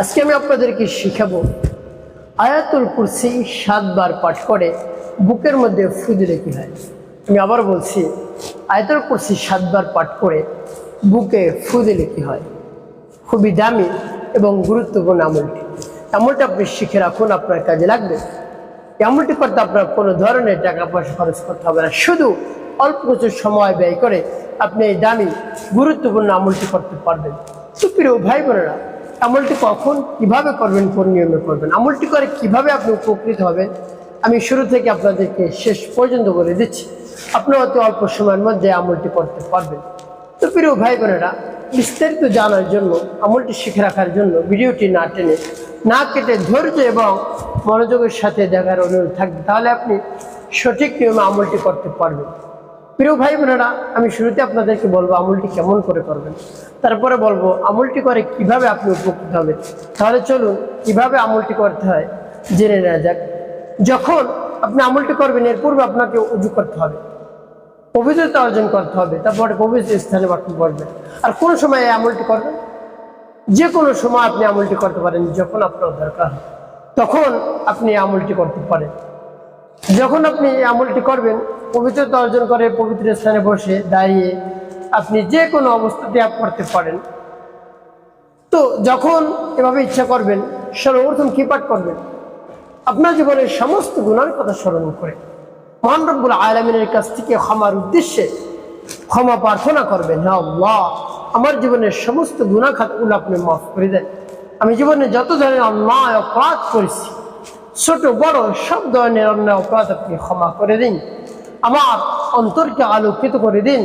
আজকে আমি আপনাদেরকে শিখাবো আয়াতুল কুরসি সাতবার পাঠ করে বুকের মধ্যে ফু দিলে কি হয়? আমি আবার বলছি, আয়াতুল কুরসি সাতবার পাঠ করে বুকে ফু দিলে কি হয়? খুবই দামি এবং গুরুত্বপূর্ণ আমলটি। আমলটা আপনি শিখে রাখুন, আপনার কাজে লাগবে। এই আমলটি করতে আপনার কোনো ধরনের টাকা পয়সা খরচ করতে হবে না। শুধু অল্প কিছু সময় ব্যয় করে আপনি এই দামি, গুরুত্বপূর্ণ আমলটি করতে পারবেন। সুপ্রিয় ভাই বোনেরা আমলটি কখন, কীভাবে করবেন, কোন নিয়মে করবেন, আমলটি করে কীভাবে আপনি উপকৃত হবেন, আমি শুরু থেকে আপনাদেরকে শেষ পর্যন্ত বলে দিচ্ছি। আপনি অতি অল্প সময়ের মধ্যে আমলটি করতে পারবেন। তো প্রিয় ভাই বোনেরা, বিস্তারিত জানার জন্য, আমলটি শিখে রাখার জন্য ভিডিওটি না টেনে, না কেটে ধৈর্য এবং মনোযোগের সাথে দেখার অনুরোধ থাকবে, তাহলে আপনি সঠিক নিয়মে আমলটি করতে পারবেন। প্রিয় ভাই বোনেরা, আমি শুরুতে আপনাদেরকে বলব আমুলটি কেমন করে করবেন। তারপরে বলব আমুলটি করে কীভাবে আপনি উপকৃত হবেন। তাহলে চলুন কীভাবে আমলটি করতে হয় জেনে নেওয়া যাক। যখন আপনি আমুলটি করবেন, এর পূর্বে আপনাকে উজু করতে হবে। পবিত্রতা অর্জন করতে হবে। তারপরে পবিত্র স্থানে বাক্য করবেন আর কোন সময় এই আমলটি করবেন? যে কোনো সময় আপনি আমলটি করতে পারেন, যখন আপনার দরকার তখন আপনি আমলটি করতে পারেন। যখন আপনি এই আমলটি করবেন পবিত্রতা অর্জন করে পবিত্র স্থানে বসে দাঁড়িয়ে আপনি যে কোনো অবস্থাতে আপ করতে পারেন। তো যখন এভাবে ইচ্ছা করবেন, সর্বপ্রথম কি পাঠ করবেন? আপনার জীবনের সমস্ত গুণার কথা স্মরণ করে। মহান রব্বুল আলমিনের কাছ থেকে ক্ষমার উদ্দেশ্যে ক্ষমা প্রার্থনা করবেন। হ্যাঁ আল্লাহ, আমার জীবনের সমস্ত গুণা খাতগুলো আপনি মাফ করে দেন। আমি জীবনে যত ধরনের অন্যায় অপরাধ করেছি, ছোট, বড়, সব ধরনের অন্যায় অপরাধ আপনি ক্ষমা করে দিন। আমার অন্তরকে আলোকিত করে দিন,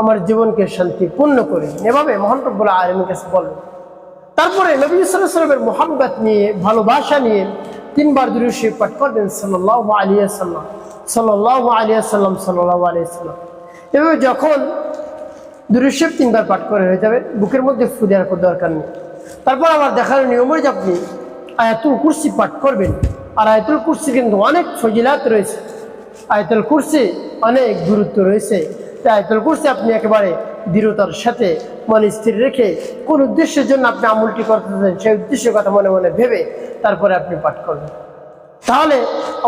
আমার জীবনকে শান্তিপূর্ণ করে দিন। এভাবে মহান রব্বুল আলমীর কাছে বলবেন তারপরে নবী সাল্লামের মোহাম্মত নিয়ে, ভালোবাসা নিয়ে তিনবার দুরুশি পাঠ করবেন সাল্লাহ আলিয়া সাল্লাম সাল্লাহ আলিয়া সাল্লাম সাল্লাহ আলিয়া সাল্লাম এভাবে যখন দুরুশিব তিনবার পাঠ করে হয়ে যাবে, বুকের মধ্যে ফু দেওয়ার কোনো দরকার নেই। তারপর আমার দেখার নিয়ম যে আপনি আয়াতুল কুরসি পাঠ করবেন। আর আয়াতুল কুরসি কিন্তু অনেক ফজিলাত রয়েছে। আয়াতুল কুরসি অনেক গুরুত্ব রয়েছে। তাই আয়াতুল কুরসি আপনি একেবারে দৃঢ়তার সাথে মনে স্থির রেখে কোন উদ্দেশ্যের জন্য আপনি আমলটি করতেছেন সেই উদ্দেশ্যের কথা মনে মনে ভেবে তারপরে আপনি পাঠ করবেন। তাহলে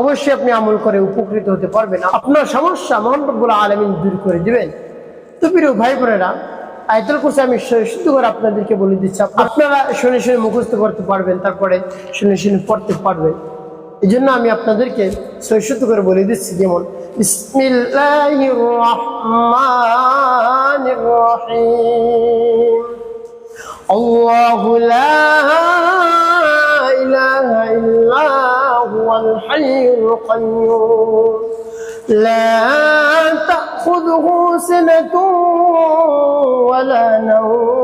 অবশ্যই আপনি আমল করে উপকৃত হতে পারবেন। আপনার সমস্যা মহানবুল আলমিন দূর করে দিবেন। তো প্রিয় ভাই বোনেরা আয়তল কোর্সে আমি শুদ্ধ করে আপনাদেরকে বলে দিচ্ছি। আপনারা শুনে শুনে মুখস্থ করতে পারবেন, তারপরে শুনে শুনে পড়তে পারবেন। এজন্য আমি আপনাদেরকে সৈশুদ্ধ করে বলে দিচ্ছি যেমন বিসমিল্লাহির রহমানির রহিম আল্লাহু লা ইলাহা ইল্লা হুয়াল হাইয়ুল কাইয়ুম লা তাখুযুহু সিনাতুন ওয়ালা নাওম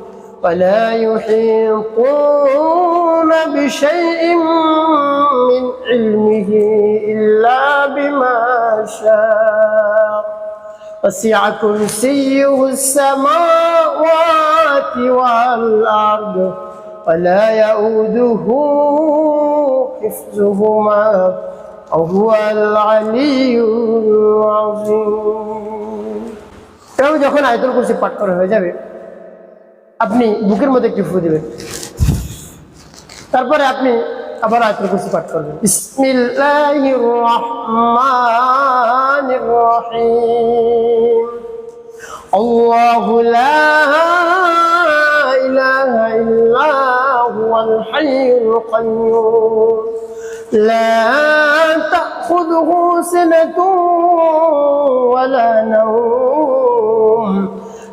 ولا يحيطون بشيء من علمه إلا بما شاء وسع كرسيه السماوات والأرض ولا يؤوده حفظهما وهو العلي العظيم এবং যখন আয়তুল কুরসি পাঠ করা হয়ে যাবে আপনি বুকের মধ্যে একটি ফু দিবেন। তারপরে আপনি আবার আয়তুল কুরসি পাঠ করবেন। বিসমিল্লাহির রহমানির রহিম। আল্লাহু লা ইলাহা ইল্লা হুয়াল হাইয়ুল কাইয়্যুম লা তাখুযুহু সিনাতুন ওয়ালা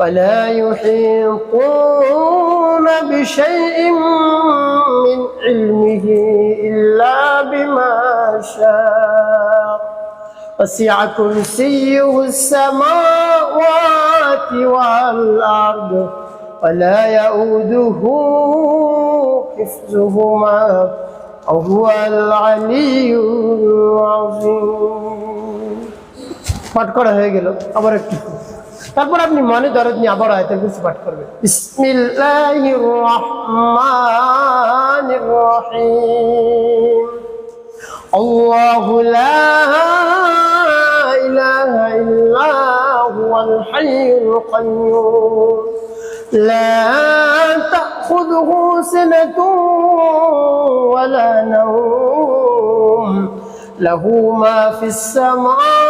ولا يحيطون بشيء من علمه إلا بما شاء. وسع كرسيه السماوات والأرض ولا يؤوده حفظهما وهو العلي العظيم. পাঠ করা هيك গেল তারপর আপনি মনে দরদ নিয়ে আবার আয়াতুল কুরসি পাঠ করবেন বিসমিল্লাহির রহমানির রহিম আল্লাহু লা ইলাহা ইল্লাল হুয়াল হাইয়ুল কাইয়্যুম لا تأخذه سنة ولا نوم له ما في السماوات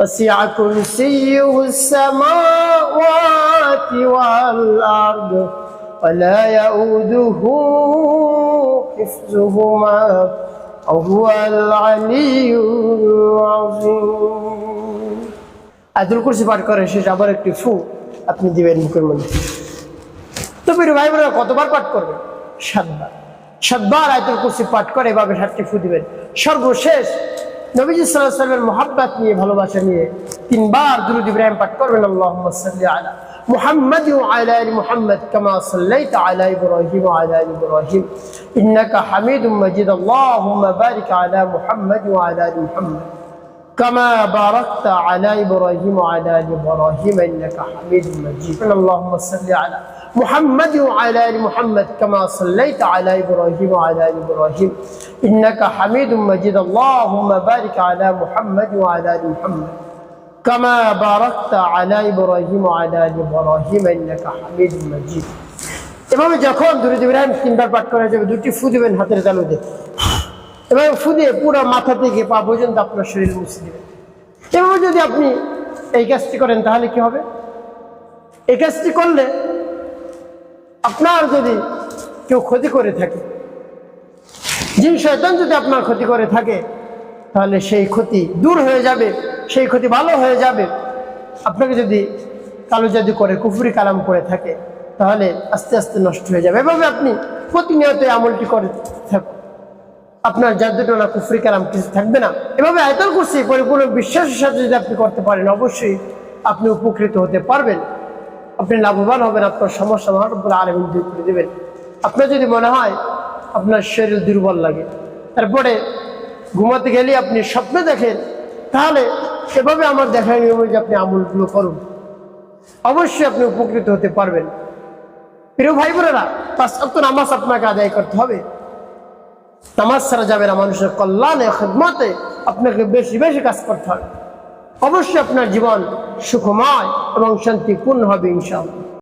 وسع كرسيه السماوات والأرض ولا يؤوده حفظهما وهو العلي العظيم আদুল কুরসি পাঠ করে শেষ আবার একটি ফু আপনি দিবেন মুখের মধ্যে তো প্রিয় ভাই বোনেরা কতবার পাঠ করবেন সাতবার সাতবার আয়তুল কুরসি পাঠ করে এভাবে সাতটি ফু দিবেন সর্বশেষ নবীজি সাল্লাহ সাল্লামের মোহাব্বত নিয়ে ভালোবাসা নিয়ে তিনবার দুরুদ ইব্রাহিম পাঠ করবেন আল্লাহ সাল্লি আলা محمد وعلى ال محمد كما صليت على ابراهيم وعلى ال ابراهيم انك حميد مجيد اللهم بارك على محمد وعلى ال محمد كما باركت على ابراهيم وعلى ال ابراهيم انك حميد مجيد اللهم صل على محمد وعلى ال محمد كما صليت على ابراهيم وعلى ال ابراهيم انك حميد مجيد اللهم بارك على محمد وعلى ال محمد كما باركت على ابراهيم وعلى ال ابراهيم انك حميد مجيد এভাবে যখন দুরুদ ইব্রাহিম তিনবার পাঠ করা যাবে দুটি ফু দিবেন হাতের তালুতে এভাবে ফু দিয়ে পুরো মাথা থেকে পা পর্যন্ত আপনার শরীর মুছে দিবেন এভাবে যদি আপনি এই কাজটি করেন তাহলে কি হবে এই কাজটি করলে আপনার যদি কেউ ক্ষতি করে থাকে জিন শয়তান যদি আপনার ক্ষতি করে থাকে, তাহলে সেই ক্ষতি দূর হয়ে যাবে, সেই ক্ষতি ভালো হয়ে যাবে। আপনাকে যদি কালো জাদু করে, কুফুরি কালাম করে থাকে, তাহলে আস্তে আস্তে নষ্ট হয়ে যাবে। এভাবে আপনি প্রতিনিয়ত আমলটি করে থাকুন। আপনার জাদুটোনা কুফরি কালাম কিছু থাকবে না। এভাবে আয়তল করছি পরিপূর্ণ বিশ্বাসের সাথে যদি আপনি করতে পারেন, অবশ্যই আপনি উপকৃত হতে পারবেন। আপনি লাভবান হবেন, আপনার সমস্যা মহানবুল আলমিন দূর করে দেবেন। আপনার যদি মনে হয় আপনার শরীর দুর্বল লাগে, তারপরে ঘুমাতে গেলে আপনি স্বপ্ন দেখেন, তাহলে সেভাবে আমার দেখার নিয়ম যে আপনি আমলগুলো করুন। অবশ্যই আপনি উপকৃত হতে পারবেন। প্রিয় ভাই বোনেরা পাঁচ নামাজ আপনাকে আদায় করতে হবে। নামাজ ছাড়া যাবে না, মানুষের কল্যাণে, খেদমতে আপনাকে বেশি বেশি কাজ করতে হবে। অবশ্যই আপনার জীবন সুখময় এবং শান্তিপূর্ণ হবে ইনশাআল্লাহ।